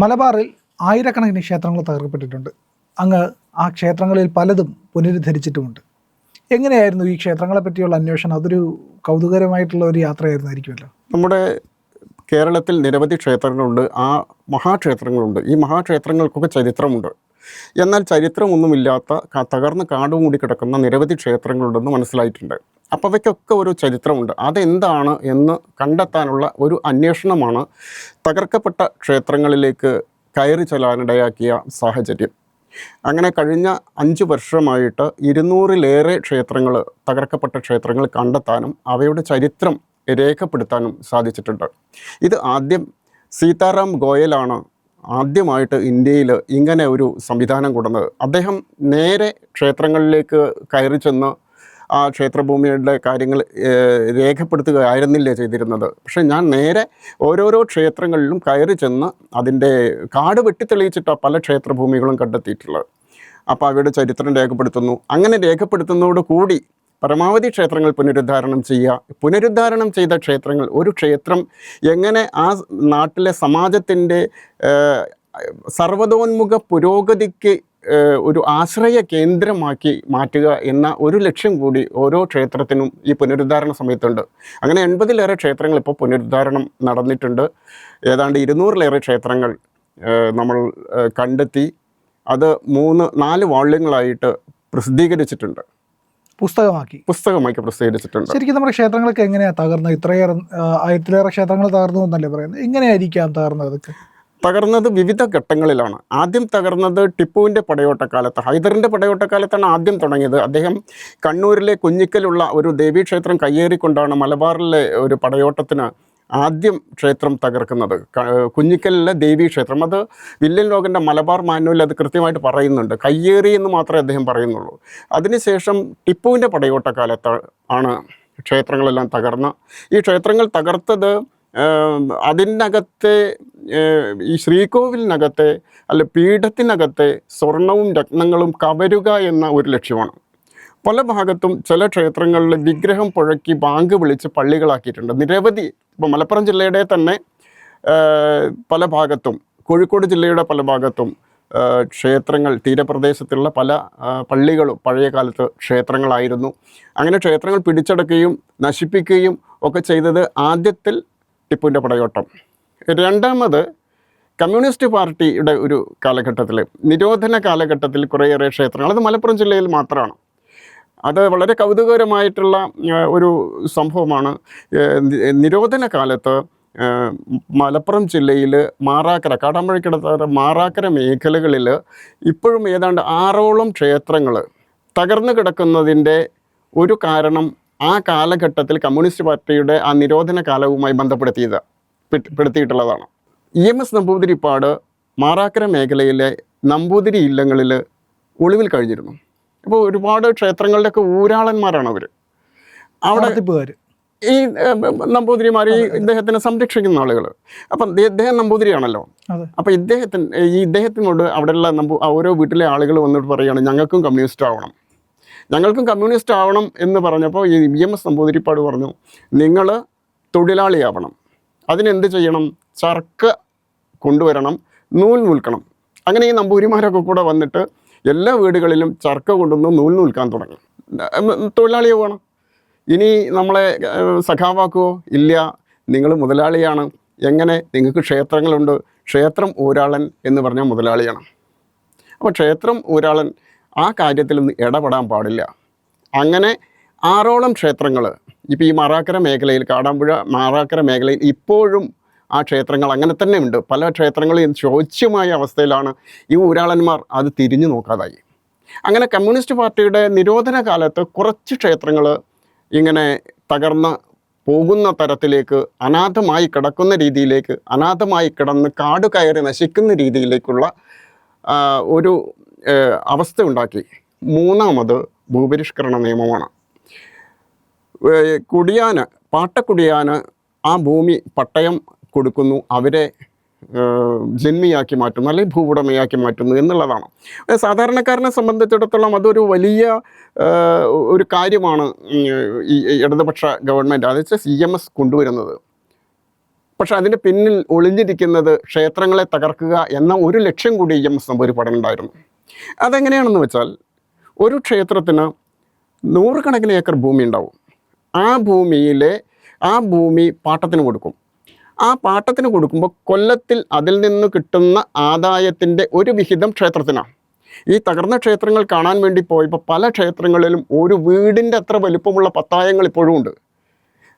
മലബാറിൽ ആയിരക്കണക്കിന് ക്ഷേത്രങ്ങൾ തകർക്കപ്പെട്ടിട്ടുണ്ട്. അങ്ങ് ആ ക്ഷേത്രങ്ങളിൽ പലതും പുനരുദ്ധരിച്ചിട്ടുമുണ്ട്. എങ്ങനെയായിരുന്നു ഈ ക്ഷേത്രങ്ങളെ പറ്റിയുള്ള അന്വേഷണം? അതൊരു കൗതുകരമായിട്ടുള്ള ഒരു യാത്രയായിരുന്നായിരിക്കുമല്ലോ. നമ്മുടെ കേരളത്തിൽ നിരവധി ക്ഷേത്രങ്ങളുണ്ട്. ആ മഹാക്ഷേത്രങ്ങളുണ്ട്. ഈ മഹാക്ഷേത്രങ്ങൾക്കൊക്കെ ചരിത്രമുണ്ട്. എന്നാൽ ചരിത്രമൊന്നുമില്ലാത്ത തകർന്ന് കാടുമൂടി കിടക്കുന്ന നിരവധി ക്ഷേത്രങ്ങളുണ്ടെന്ന് മനസ്സിലായിട്ടുണ്ട്. അപ്പോൾ അവയ്ക്കൊക്കെ ഒരു ചരിത്രമുണ്ട്. അതെന്താണ് എന്ന് കണ്ടെത്താനുള്ള ഒരു അന്വേഷണമാണ് തകർക്കപ്പെട്ട ക്ഷേത്രങ്ങളിലേക്ക് കയറി ചെല്ലാനിടയാക്കിയ സാഹചര്യം. അങ്ങനെ കഴിഞ്ഞ അഞ്ച് വർഷമായിട്ട് ഇരുന്നൂറിലേറെ ക്ഷേത്രങ്ങൾ തകർക്കപ്പെട്ട ക്ഷേത്രങ്ങൾ കണ്ടെത്താനും അവയുടെ ചരിത്രം രേഖപ്പെടുത്താനും സാധിച്ചിട്ടുണ്ട്. ഇത് ആദ്യം സീതാറാം ഗോയലാണ് ആദ്യമായിട്ട് ഇന്ത്യയിൽ ഇങ്ങനെ ഒരു സംവിധാനം കൊടുന്നത് അദ്ദേഹം നേരെ ക്ഷേത്രങ്ങളിലേക്ക് കയറി ചെന്ന് ആ ക്ഷേത്രഭൂമിയുടെ കാര്യങ്ങൾ രേഖപ്പെടുത്തുകയായിരുന്നില്ല ചെയ്തിരുന്നത്. പക്ഷേ ഞാൻ നേരെ ഓരോരോ ക്ഷേത്രങ്ങളിലും കയറി ചെന്ന് അതിന്റെ കാട് വെട്ടിത്തെളിയിച്ചിട്ടാണ് പല ക്ഷേത്രഭൂമികളും കണ്ടെത്തിയിട്ടുള്ളത്. അപ്പോൾ അവയുടെ ചരിത്രം രേഖപ്പെടുത്തുന്നു. അങ്ങനെ രേഖപ്പെടുത്തുന്നതോട് കൂടി പരമാവധി ക്ഷേത്രങ്ങൾ പുനരുദ്ധാരണം ചെയ്യുക. പുനരുദ്ധാരണം ചെയ്ത ക്ഷേത്രങ്ങൾ ഒരു ക്ഷേത്രം എങ്ങനെ ആ നാട്ടിലെ സമാജത്തിന്റെ സർവതോന്മുഖ പുരോഗതിക്ക് ഒരു ആശ്രയ കേന്ദ്രമാക്കി മാറ്റുക എന്ന ഒരു ലക്ഷ്യം കൂടി ഓരോ ക്ഷേത്രത്തിനും ഈ പുനരുദ്ധാരണ സമയത്തുണ്ട്. അങ്ങനെ എൺപതിലേറെ ക്ഷേത്രങ്ങൾ ഇപ്പോൾ പുനരുദ്ധാരണം നടന്നിട്ടുണ്ട്. ഏതാണ്ട് ഇരുന്നൂറിലേറെ ക്ഷേത്രങ്ങൾ നമ്മൾ കണ്ടെത്തി. അത് മൂന്ന് നാല് വാള്യങ്ങളായിട്ട് പ്രസിദ്ധീകരിച്ചിട്ടുണ്ട്. പുസ്തകമാക്കി. പുസ്തകമാക്കി പ്രസിദ്ധീകരിച്ചിട്ടുണ്ട്. ശരിക്കും നമ്മുടെ ക്ഷേത്രങ്ങളൊക്കെ എങ്ങനെയാണ് തകർന്നത്? ഇത്രയേറെ ആയിരത്തിലേറെ ക്ഷേത്രങ്ങൾ തകർന്നു എന്നല്ലേ പറയുന്നത്? എങ്ങനെയായിരിക്കാം തകർന്നത് തകർന്നത് വിവിധ ഘട്ടങ്ങളിലാണ്. ആദ്യം തകർന്നത് ടിപ്പുവിന്റെ പടയോട്ടക്കാലത്ത്. ഹൈദറിന്റെ പടയോട്ടക്കാലത്താണ് ആദ്യം തുടങ്ങിയത്. അദ്ദേഹം കണ്ണൂരിലെ കുഞ്ഞിക്കലുള്ള ഒരു ദേവീക്ഷേത്രം കയ്യേറിക്കൊണ്ടാണ് മലബാറിലെ ഒരു പടയോട്ടത്തിന് ആദ്യം ക്ഷേത്രം തകർക്കുന്നത്. കുഞ്ഞിക്കലിലെ ദേവീക്ഷേത്രം. അത് വില്ലൻ ലോകന്റെ മലബാർ മാനുവൽ അത് കൃത്യമായിട്ട് പറയുന്നുണ്ട്. കയ്യേറി എന്ന് മാത്രമേ അദ്ദേഹം പറയുന്നുള്ളൂ. അതിനുശേഷം ടിപ്പുവിന്റെ പടയോട്ടക്കാലത്ത് ആണ് ക്ഷേത്രങ്ങളെല്ലാം തകർന്ന്. ഈ ക്ഷേത്രങ്ങൾ തകർത്തത് അതിനകത്തെ ഈ ശ്രീകോവിലിനകത്തെ അല്ല പീഠത്തിനകത്തെ സ്വർണവും രത്നങ്ങളും കവരുക എന്ന ഒരു ലക്ഷ്യമാണ്. പല ഭാഗത്തും ചില ക്ഷേത്രങ്ങളിൽ വിഗ്രഹം പുഴക്കി ബാങ്ക് വിളിച്ച് പള്ളികളാക്കിയിട്ടുണ്ട്. നിരവധി ഇപ്പോൾ മലപ്പുറം ജില്ലയുടെ തന്നെ പല ഭാഗത്തും കോഴിക്കോട് ജില്ലയുടെ പല ഭാഗത്തും ക്ഷേത്രങ്ങൾ തീരപ്രദേശത്തുള്ള പല പള്ളികളും പഴയ കാലത്ത് ക്ഷേത്രങ്ങളായിരുന്നു. അങ്ങനെ ക്ഷേത്രങ്ങൾ പിടിച്ചടക്കുകയും നശിപ്പിക്കുകയും ഒക്കെ ചെയ്തത് ആദ്യത്തിൽ ടിപ്പുവിന്റെ പടയോട്ടം. രണ്ടാമത് കമ്മ്യൂണിസ്റ്റ് പാർട്ടിയുടെ ഒരു കാലഘട്ടത്തിൽ നിരോധന കാലഘട്ടത്തിൽ കുറേയേറെ ക്ഷേത്രങ്ങൾ. അത് മലപ്പുറം ജില്ലയിൽ മാത്രമാണ്. അത് വളരെ കൗതുകകരമായിട്ടുള്ള ഒരു സംഭവമാണ്. നിരോധന കാലത്ത് മലപ്പുറം ജില്ലയിൽ മാറാക്കര കാടാമ്പഴക്കടുത്ത മാറാക്കര മേഖലകളിൽ ഇപ്പോഴും ഏതാണ്ട് ആറോളം ക്ഷേത്രങ്ങൾ തകർന്നു കിടക്കുന്നതിന്റെ ഒരു കാരണം ആ കാലഘട്ടത്തിൽ കമ്മ്യൂണിസ്റ്റ് പാർട്ടിയുടെ ആ നിരോധന കാലവുമായി ബന്ധപ്പെടുത്തിയത് പെടുത്തിയിട്ടുള്ളതാണ്. E M S Namboodiripad Marakkara മേഖലയിലെ നമ്പൂതിരി ഇല്ലങ്ങളിൽ ഒളിവിൽ കഴിഞ്ഞിരുന്നു. അപ്പോൾ ഒരുപാട് ക്ഷേത്രങ്ങളുടെയൊക്കെ ഊരാളന്മാരാണ് അവർ അവിടെ ഈ നമ്പൂതിരിമാർ ഈ ഇദ്ദേഹത്തിനെ സംരക്ഷിക്കുന്ന ആളുകൾ അപ്പം ഇദ്ദേഹം നമ്പൂതിരിയാണല്ലോ. അപ്പം ഇദ്ദേഹത്തിന് ഈ ഇദ്ദേഹത്തിനോട് അവിടെയുള്ള നമ്പൂ ഓരോ വീട്ടിലെ ആളുകൾ വന്നിട്ട് പറയുകയാണ് ഞങ്ങൾക്കും കമ്മ്യൂണിസ്റ്റ് ആവണം. ഞങ്ങൾക്കും കമ്മ്യൂണിസ്റ്റ് ആവണം എന്ന് പറഞ്ഞപ്പോൾ ഈ വി എം എസ് നമ്പൂതിരിപ്പാട് പറഞ്ഞു നിങ്ങൾ തൊഴിലാളിയാവണം. അതിനെന്ത് ചെയ്യണം? ചർക്ക കൊണ്ടുവരണം നൂൽ നൂൽക്കണം. അങ്ങനെ ഈ നമ്പൂരിമാരൊക്കെ കൂടെ വന്നിട്ട് എല്ലാ വീടുകളിലും ചർക്ക കൊണ്ടുവന്ന് നൂൽ നൂൽക്കാൻ തുടങ്ങി. തൊഴിലാളിയെ തൊഴിലാളിയാവുകയാണ് ഇനി നമ്മളെ സഖാവാക്കുവോ? ഇല്ല. നിങ്ങൾ മുതലാളിയാണ്. എങ്ങനെ? നിങ്ങൾക്ക് ക്ഷേത്രങ്ങളുണ്ട്. ക്ഷേത്രം ഊരാളൻ എന്ന് പറഞ്ഞാൽ മുതലാളിയാണ്. അപ്പോൾ ക്ഷേത്രം ഊരാളൻ ആ കാര്യത്തിൽ ഇടപെടാൻ പാടില്ല. അങ്ങനെ ആറോളം ക്ഷേത്രങ്ങൾ ഇപ്പോൾ ഈ മാറാക്കര മേഖലയിൽ കാടാമ്പുഴ മാറാക്കര മേഖലയിൽ ഇപ്പോഴും ആ ക്ഷേത്രങ്ങൾ അങ്ങനെ തന്നെ ഉണ്ട്. പല ക്ഷേത്രങ്ങളും ശോച്യമായ അവസ്ഥയിലാണ് ഈ ഊരാളന്മാർ അത് തിരിഞ്ഞു നോക്കാതായി. അങ്ങനെ കമ്മ്യൂണിസ്റ്റ് പാർട്ടിയുടെ നിരോധന കാലത്ത് കുറച്ച് ക്ഷേത്രങ്ങൾ ഇങ്ങനെ തകർന്ന് പോകുന്ന തരത്തിലേക്ക് അനാഥമായി കിടക്കുന്ന രീതിയിലേക്ക് അനാഥമായി കിടന്ന് കാട് കയറി നശിക്കുന്ന രീതിയിലേക്കുള്ള ഒരു അവസ്ഥ ഉണ്ടാക്കി മൂന്നാമത് ഭൂപരിഷ്കരണ നിയമമാണ്. കുടിയാന് പാട്ടക്കുടിയാന് ആ ഭൂമി പട്ടയം കൊടുക്കുന്നു. അവരെ ജന്മിയാക്കി മാറ്റുന്നു അല്ലെങ്കിൽ ഭൂവുടമയാക്കി മാറ്റുന്നു എന്നുള്ളതാണ്. സാധാരണക്കാരനെ സംബന്ധിച്ചിടത്തോളം അതൊരു വലിയ ഒരു കാര്യമാണ് ഈ ഇടതുപക്ഷ ഗവൺമെന്റ് അത് സി എം എസ് കൊണ്ടുവരുന്നത്. പക്ഷെ അതിന്റെ പിന്നിൽ ഒളിഞ്ഞിരിക്കുന്നത് ക്ഷേത്രങ്ങളെ തകർക്കുക എന്ന ഒരു ലക്ഷ്യം കൂടി ഇ എം എസ് നമ്പൂതിരിപ്പാടിനുണ്ടായിരുന്നു അതെങ്ങനെയാണെന്ന് വെച്ചാൽ ഒരു ക്ഷേത്രത്തിന് നൂറുകണക്കിന് ഏക്കർ ഭൂമി ഉണ്ടാവും. ആ ഭൂമിയിലെ ആ ഭൂമി പാട്ടത്തിന് കൊടുക്കും. ആ പാട്ടത്തിന് കൊടുക്കുമ്പോൾ കൊല്ലത്തിൽ അതിൽ നിന്ന് കിട്ടുന്ന ആദായത്തിന്റെ ഒരു വിഹിതം ക്ഷേത്രത്തിനാണ്. ഈ തകർന്ന ക്ഷേത്രങ്ങൾ കാണാൻ വേണ്ടി പോയപ്പോൾ പല ക്ഷേത്രങ്ങളിലും ഒരു വീടിന്റെ അത്ര വലുപ്പമുള്ള പത്തായങ്ങൾ ഇപ്പോഴും ഉണ്ട്.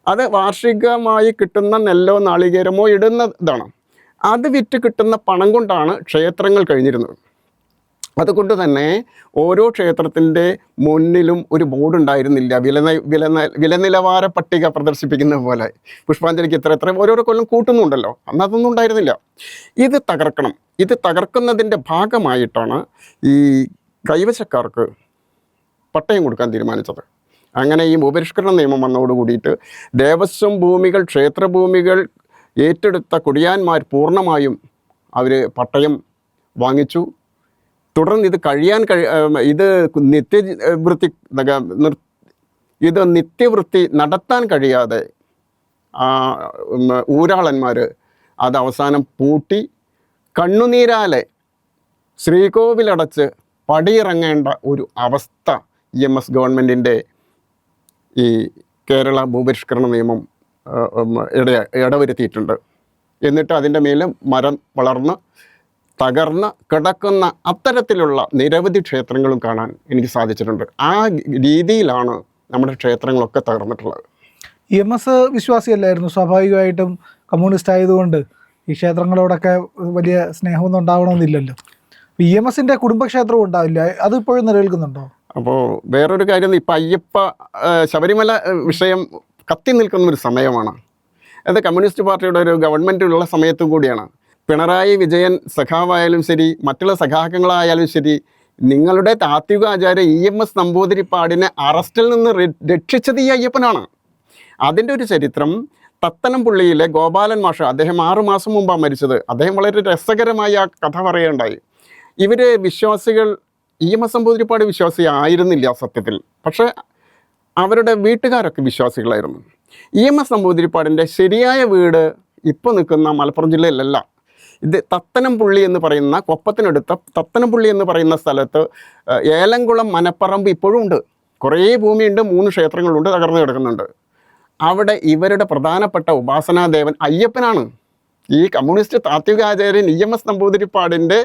അത് വാർഷികമായി കിട്ടുന്ന നെല്ലോ നാളികേരമോ ഇടുന്നതാണ് അത് വിറ്റ് കിട്ടുന്ന പണം കൊണ്ടാണ് ക്ഷേത്രങ്ങൾ കഴിഞ്ഞിരുന്നത്. അതുകൊണ്ട് തന്നെ ഓരോ ക്ഷേത്രത്തിന്റെ മുന്നിലും ഒരു ബോർഡ് ഉണ്ടായിരുന്നില്ല. വില വില വിലനിലവാര വില നിലവാര പട്ടിക പ്രദർശിപ്പിക്കുന്ന പോലെ. പുഷ്പാഞ്ജലിക്ക് ഇത്ര എത്ര ഓരോരോ കൊല്ലം കൂട്ടുന്നുണ്ടല്ലോ. അന്ന് അതൊന്നും ഉണ്ടായിരുന്നില്ല. ഇത് തകർക്കണം. ഇത് തകർക്കുന്നതിന്റെ ഭാഗമായിട്ടാണ് ഈ കൈവശക്കാർക്ക് പട്ടയം കൊടുക്കാൻ തീരുമാനിച്ചത്. അങ്ങനെ ഈ ഭൂപരിഷ്കരണ നിയമം വന്നതോട് കൂടിയിട്ട് ദേവസ്വം ഭൂമികൾ ക്ഷേത്രഭൂമികൾ ഏറ്റെടുത്ത കുടിയാന്മാർ പൂർണമായും അവർ പട്ടയം വാങ്ങിച്ചു. തുടർന്ന് ഇത് കഴിയാൻ കഴി ഇത് നിത്യവൃത്തി ഇത് നിത്യവൃത്തി നടത്താൻ കഴിയാതെ ഊരാളന്മാർ അത് അവസാനം പൂട്ടി കണ്ണുനീരാലെ ശ്രീകോവിലടച്ച് പടിയിറങ്ങേണ്ട ഒരു അവസ്ഥ ഇ എം എസ് ഗവൺമെന്റിന്റെ ഈ കേരള ഭൂപരിഷ്കരണ നിയമം ഇട ഇടവരുത്തിയിട്ടുണ്ട്. എന്നിട്ട് അതിന്റെ മേലെ മരം വളർന്ന് തകർന്ന് കിടക്കുന്ന അത്തരത്തിലുള്ള നിരവധി ക്ഷേത്രങ്ങളും കാണാൻ എനിക്ക് സാധിച്ചിട്ടുണ്ട്. ആ രീതിയിലാണ് നമ്മുടെ ക്ഷേത്രങ്ങളൊക്കെ തകർന്നിട്ടുള്ളത്. ഇ എം എസ് വിശ്വാസിയല്ലായിരുന്നു. സ്വാഭാവികമായിട്ടും കമ്മ്യൂണിസ്റ്റ് ആയതുകൊണ്ട് ഈ ക്ഷേത്രങ്ങളോടൊക്കെ വലിയ സ്നേഹമൊന്നും ഉണ്ടാവണമെന്നില്ലല്ലോ. ഇ എം എസിന്റെ കുടുംബക്ഷേത്രവും ഉണ്ടാവില്ല. അത് ഇപ്പോഴും നിലനിൽക്കുന്നുണ്ടോ? അപ്പോൾ വേറൊരു കാര്യം ഇപ്പം അയ്യപ്പ ശബരിമല വിഷയം കത്തി നിൽക്കുന്ന ഒരു സമയമാണ്. അത് കമ്മ്യൂണിസ്റ്റ് പാർട്ടിയുടെ ഒരു ഗവൺമെന്റ് ഉള്ള സമയത്തും കൂടിയാണ്. പിണറായി വിജയൻ സഖാവായാലും ശരി മറ്റുള്ള സഖാക്കങ്ങളായാലും ശരി നിങ്ങളുടെ താത്വിക ആചാര്യ ഇ എം എസ് നമ്പൂതിരിപ്പാടിനെ അറസ്റ്റിൽ നിന്ന് രക്ഷിച്ചത് ഈ അയ്യപ്പനാണ്. അതിന്റെ ഒരു ചരിത്രം തത്തനംപുള്ളിയിലെ ഗോപാലൻ മാഷ അദ്ദേഹം ആറുമാസം മുമ്പാണ് മരിച്ചത്. അദ്ദേഹം വളരെ രസകരമായി ആ കഥ പറയുകയുണ്ടായി. ഇവർ വിശ്വാസികൾ ഇ എം എസ് നമ്പൂതിരിപ്പാട് വിശ്വാസി ആയിരുന്നില്ല സത്യത്തിൽ. പക്ഷേ അവരുടെ വീട്ടുകാരൊക്കെ വിശ്വാസികളായിരുന്നു. ഇ എം എസ് നമ്പൂതിരിപ്പാടിന്റെ ശരിയായ വീട് ഇപ്പോൾ നിൽക്കുന്ന മലപ്പുറം ജില്ലയിലല്ല. ഇത് തത്തനംപുള്ളി എന്ന് പറയുന്ന കൊപ്പത്തിനടുത്ത തത്തനംപുള്ളി എന്ന് പറയുന്ന സ്ഥലത്ത് ഏലംകുളം മനപ്പറമ്പ് ഇപ്പോഴും ഉണ്ട്. കുറേ ഭൂമിയുണ്ട് മൂന്ന് ക്ഷേത്രങ്ങളുണ്ട് തകർന്നു കിടക്കുന്നുണ്ട്. അവിടെ ഇവരുടെ പ്രധാനപ്പെട്ട ഉപാസനാദേവൻ അയ്യപ്പനാണ്. ഈ കമ്മ്യൂണിസ്റ്റ് താത്വികാചാര്യൻ ഇ എം എസ് നമ്പൂതിരിപ്പാടിന്റെ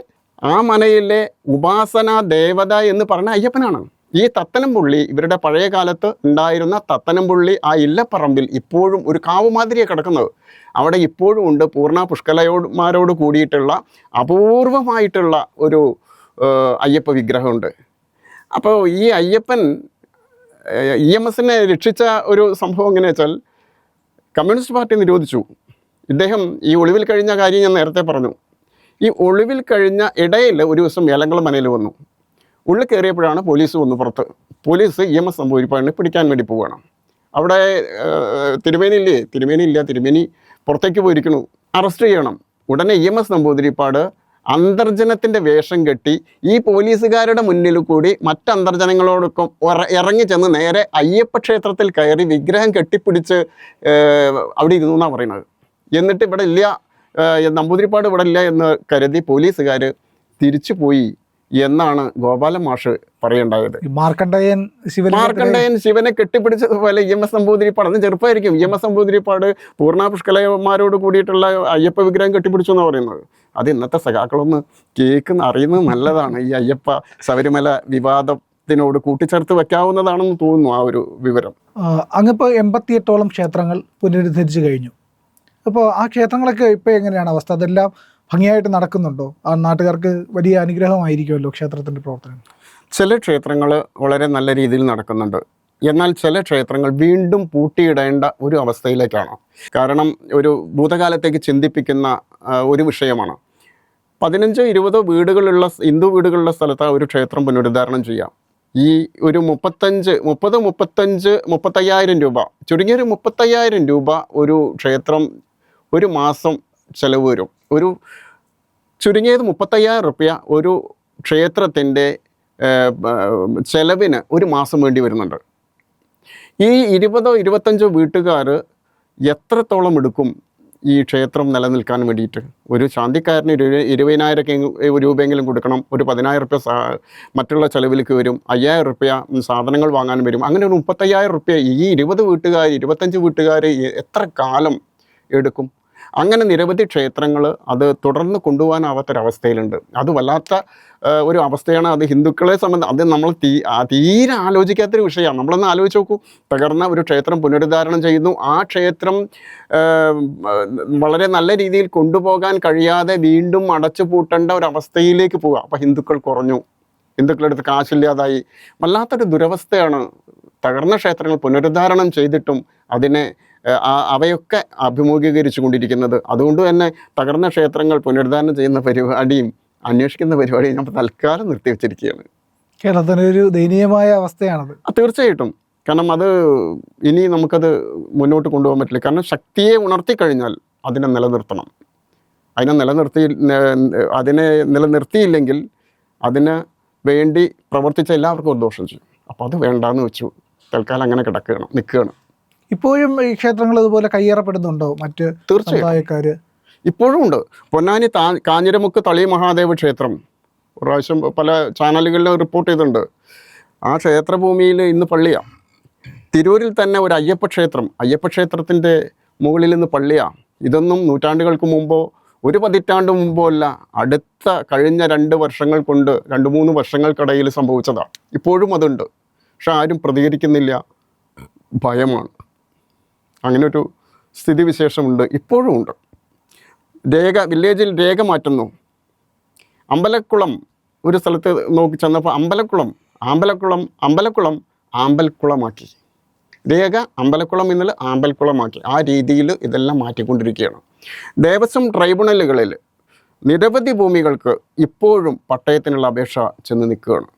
ആ മനയിലെ ഉപാസനാ ദേവത എന്ന് പറഞ്ഞ അയ്യപ്പനാണ്. ഈ തത്തനംപുള്ളി ഇവരുടെ പഴയ കാലത്ത് ഉണ്ടായിരുന്ന തത്തനംപുള്ളി ആ ഇല്ലപ്പറമ്പിൽ ഇപ്പോഴും ഒരു കാവ് കിടക്കുന്നത്. അവിടെ ഇപ്പോഴും ഉണ്ട്. പൂർണ പുഷ്കലയോടുമാരോട് കൂടിയിട്ടുള്ള അപൂർവമായിട്ടുള്ള ഒരു അയ്യപ്പ വിഗ്രഹമുണ്ട്. അപ്പോൾ ഈ അയ്യപ്പൻ ഇ എം എസിനെ രക്ഷിച്ച ഒരു സംഭവം എങ്ങനെയാ വെച്ചാൽ കമ്മ്യൂണിസ്റ്റ് പാർട്ടി നിരോധിച്ചു. ഇദ്ദേഹം ഈ ഒളിവിൽ കഴിഞ്ഞ കാര്യം ഞാൻ നേരത്തെ പറഞ്ഞു. ഈ ഒളിവിൽ കഴിഞ്ഞ ഇടയിൽ ഒരു ദിവസം ഏലങ്കുളം മനയിൽ വന്നു. ഉള്ളിൽ കയറിയപ്പോഴാണ് പോലീസ് വന്നു പുറത്ത്. പോലീസ് ഇ എം എസ് സംഭവിപ്പാണ് പിടിക്കാൻ വേണ്ടി പോവുകയാണ്. അവിടെ തിരുമേനി ഇല്ലേ? തിരുമേനി ഇല്ല തിരുമേനി പുറത്തേക്ക് പോയിരിക്കുന്നു. അറസ്റ്റ് ചെയ്യണം. ഉടനെ ഇ എം എസ് നമ്പൂതിരിപ്പാട് അന്തർജനത്തിന്റെ വേഷം കെട്ടി ഈ പോലീസുകാരുടെ മുന്നിൽ കൂടി മറ്റ് അന്തർജനങ്ങളോടൊപ്പം ഇറങ്ങി ചെന്ന് നേരെ അയ്യപ്പ ക്ഷേത്രത്തിൽ കയറി വിഗ്രഹം കെട്ടിപ്പിടിച്ച് അവിടെ ഇരുന്നു എന്നാണ് പറയുന്നത്. എന്നിട്ട് ഇവിടെ ഇല്ല നമ്പൂതിരിപ്പാട് ഇവിടെ ഇല്ല എന്ന് കരുതി പോലീസുകാർ തിരിച്ചു പോയി എന്നാണ് ഗോപാല മാഷ് പറയേണ്ടത് മാർക്കണ്ഡയൻ ശിവൻ മാർക്കണ്ഡയൻ ശിവനെ കെട്ടിപ്പിടിച്ചതുപോലെ ഇ എം എസ് നമ്പൂതിരിപ്പാട് അന്ന് ചെറുപ്പമായിരിക്കും ഇ എം എസ് നമ്പൂതിരിപ്പാട് പൂർണ പുഷ്കലമാരോട് കൂടിയിട്ടുള്ള അയ്യപ്പ വിഗ്രഹം കെട്ടിപ്പിടിച്ചു എന്ന് പറയുന്നത്. അത് ഇന്നത്തെ സഖാക്കളൊന്ന് കേൾക്കുന്ന അറിയുന്നത് നല്ലതാണ്. ഈ അയ്യപ്പ ശബരിമല വിവാദത്തിനോട് കൂട്ടിച്ചേർത്ത് വെക്കാവുന്നതാണെന്ന് തോന്നുന്നു ആ ഒരു വിവരം. അങ്ങിപ്പോ അങ്ങിപ്പോൾ എൺപത്തിയെട്ടോളം ക്ഷേത്രങ്ങൾ പുനരുദ്ധരിച്ചു കഴിഞ്ഞു. അപ്പോൾ ആ ക്ഷേത്രങ്ങളൊക്കെ ഇപ്പോൾ എങ്ങനെയാണ് അവസ്ഥ? അതെല്ലാം ഭംഗിയായിട്ട് നടക്കുന്നുണ്ടോ? ആ നാട്ടുകാർക്ക് വലിയ അനുഗ്രഹമായിരിക്കുമല്ലോ ക്ഷേത്രത്തിന്റെ പ്രവർത്തനം. ചില ക്ഷേത്രങ്ങൾ വളരെ നല്ല രീതിയിൽ നടക്കുന്നുണ്ട്. എന്നാൽ ചില ക്ഷേത്രങ്ങൾ വീണ്ടും പൂട്ടിയിടേണ്ട ഒരു അവസ്ഥയിലേക്കാണ്. കാരണം ഒരു ഭൂതകാലത്തേക്ക് ചിന്തിപ്പിക്കുന്ന ഒരു വിഷയമാണ്. പതിനഞ്ചോ ഇരുപതോ വീടുകളുള്ള ഹിന്ദു വീടുകളുള്ള സ്ഥലത്ത് ഒരു ക്ഷേത്രം പുനരുദ്ധാരണം ചെയ്യാം. ഈ ഒരു മുപ്പത്തഞ്ച് മുപ്പത് മുപ്പത്തഞ്ച് മുപ്പത്തയ്യായിരം രൂപ ചുരുങ്ങിയൊരു മുപ്പത്തയ്യായിരം രൂപ ഒരു ക്ഷേത്രം ഒരു മാസം ചിലവ് വരും. ഒരു ചുരുങ്ങിയത് മുപ്പത്തയ്യായിരം റുപ്യ ഒരു ക്ഷേത്രത്തിന്റെ ചിലവിന് ഒരു മാസം വേണ്ടി വരുന്നുണ്ട്. ഈ ഇരുപതോ ഇരുപത്തഞ്ചോ വീട്ടുകാർ എത്രത്തോളം എടുക്കും ഈ ക്ഷേത്രം നിലനിൽക്കാൻ വേണ്ടിയിട്ട്? ഒരു ശാന്തിക്കാരന് ഇരു ഇരുപതിനായിരം രൂപയെങ്കിലും കൊടുക്കണം. ഒരു പതിനായിരം റുപ്യ മറ്റുള്ള ചെലവിലേക്ക് വരും. അയ്യായിരം റുപ്യ സാധനങ്ങൾ വാങ്ങാൻ വരും. അങ്ങനെ ഒരു മുപ്പത്തയ്യായിരം റുപ്യ ഈ ഇരുപത് വീട്ടുകാർ ഇരുപത്തഞ്ച് വീട്ടുകാർ എത്ര കാലം എടുക്കും? അങ്ങനെ നിരവധി ക്ഷേത്രങ്ങൾ അത് തുടർന്ന് കൊണ്ടുപോകാനാവാത്തൊരവസ്ഥയിലുണ്ട്. അത് വല്ലാത്ത ഒരു അവസ്ഥയാണ് അത് ഹിന്ദുക്കളെ സംബന്ധം അത് നമ്മൾ തീ തീരെ ആലോചിക്കാത്തൊരു വിഷയമാണ്. നമ്മളൊന്ന് ആലോചിച്ച് നോക്കൂ. തകർന്ന ഒരു ക്ഷേത്രം പുനരുദ്ധാരണം ചെയ്യുന്നു. ആ ക്ഷേത്രം വളരെ നല്ല രീതിയിൽ കൊണ്ടുപോകാൻ കഴിയാതെ വീണ്ടും അടച്ചു പൂട്ടേണ്ട ഒരു അവസ്ഥയിലേക്ക് പോവുക. അപ്പോൾ ഹിന്ദുക്കൾ കുറഞ്ഞു. ഹിന്ദുക്കളുടെ അടുത്ത് കാശില്ലാതായി. വല്ലാത്തൊരു ദുരവസ്ഥയാണ് തകർന്ന ക്ഷേത്രങ്ങൾ പുനരുദ്ധാരണം ചെയ്തിട്ടും അതിനെ അവയൊക്കെ അഭിമുഖീകരിച്ചു കൊണ്ടിരിക്കുന്നത് അതുകൊണ്ട് തന്നെ തകർന്ന ക്ഷേത്രങ്ങൾ പുനരുദ്ധാരണം ചെയ്യുന്ന പരിപാടിയും അന്വേഷിക്കുന്ന പരിപാടിയും നമ്മൾ തൽക്കാലം നിർത്തിവെച്ചിരിക്കുകയാണ്. കേരളത്തിന് ഒരു ദയനീയമായ അവസ്ഥയാണത്. തീർച്ചയായിട്ടും. കാരണം അത് ഇനി നമുക്കത് മുന്നോട്ട് കൊണ്ടുപോകാൻ പറ്റില്ല. കാരണം ശക്തിയെ ഉണർത്തി കഴിഞ്ഞാൽ അതിനെ നിലനിർത്തണം. അതിനെ നിലനിർത്തി അതിനെ നിലനിർത്തിയില്ലെങ്കിൽ അതിന് വേണ്ടി പ്രവർത്തിച്ച എല്ലാവർക്കും ഒരു ദോഷം ചെയ്യും. അപ്പോൾ അത് വേണ്ടാന്ന് വെച്ചു. തൽക്കാലം അങ്ങനെ കിടക്കുകയാണ് നിൽക്കുകയാണ്. ഇപ്പോഴും ഈ ക്ഷേത്രങ്ങൾ ഇതുപോലെ കയ്യേറപ്പെടുന്നുണ്ടോ മറ്റ് തീർച്ചയായും സമുദായക്കാര്? ഇപ്പോഴും ഉണ്ട്. പൊന്നാനി താ കാഞ്ഞിരമുക്ക് തളി മഹാദേവ ക്ഷേത്രം. ഒരു പ്രാവശ്യം പല ചാനലുകളിലും റിപ്പോർട്ട് ചെയ്തിട്ടുണ്ട്. ആ ക്ഷേത്രഭൂമിയിൽ ഇന്ന് പള്ളിയാണ് തിരൂരിൽ തന്നെ ഒരു അയ്യപ്പ ക്ഷേത്രം. അയ്യപ്പ ക്ഷേത്രത്തിന്റെ മുകളിൽ നിന്ന് പള്ളിയാണ് ഇതൊന്നും നൂറ്റാണ്ടുകൾക്ക് മുമ്പോ ഒരു പതിറ്റാണ്ട് മുമ്പോ അല്ല അടുത്ത കഴിഞ്ഞ രണ്ട് വർഷങ്ങൾ കൊണ്ട് രണ്ട് മൂന്ന് വർഷങ്ങൾക്കിടയിൽ സംഭവിച്ചതാണ് ഇപ്പോഴും അതുണ്ട്. പക്ഷെ ആരും പ്രതികരിക്കുന്നില്ല. ഭയമാണ്. അങ്ങനെ ഒരു സ്ഥിതിവിശേഷമുണ്ട്. ഇപ്പോഴും ഉണ്ട്. രേഖ വില്ലേജിൽ രേഖ മാറ്റുന്നു. അമ്പലക്കുളം ഒരു സ്ഥലത്ത് നോക്കി ചെന്നപ്പോൾ അമ്പലക്കുളം ആമ്പലക്കുളം അമ്പലക്കുളം ആമ്പൽക്കുളമാക്കി. രേഖ അമ്പലക്കുളം എന്നുള്ള ആമ്പൽക്കുളമാക്കി. ആ രീതിയിൽ ഇതെല്ലാം മാറ്റിക്കൊണ്ടിരിക്കുകയാണ്. ദേവസ്വം ട്രൈബ്യൂണലുകളിൽ നിരവധി ഭൂമികൾക്ക് ഇപ്പോഴും പട്ടയത്തിനുള്ള അപേക്ഷ ചെന്ന് നിൽക്കുകയാണ്.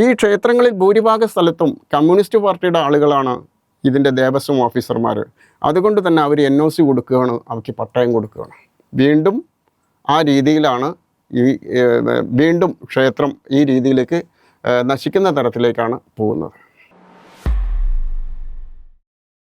ഈ ക്ഷേത്രങ്ങളിൽ ഭൂരിഭാഗ സ്ഥലത്തും കമ്മ്യൂണിസ്റ്റ് പാർട്ടിയുടെ ആളുകളാണ് ഇതിന്റെ ദേവസ്വം ഓഫീസർമാർ. അതുകൊണ്ട് തന്നെ അവർ എൻ ഒ സി കൊടുക്കുകയാണ് അവർക്ക് പട്ടയം കൊടുക്കുകയാണ്. വീണ്ടും ആ രീതിയിലാണ് ഈ വീണ്ടും ക്ഷേത്രം ഈ രീതിയിലേക്ക് നശിക്കുന്ന തരത്തിലേക്കാണ് പോകുന്നത്.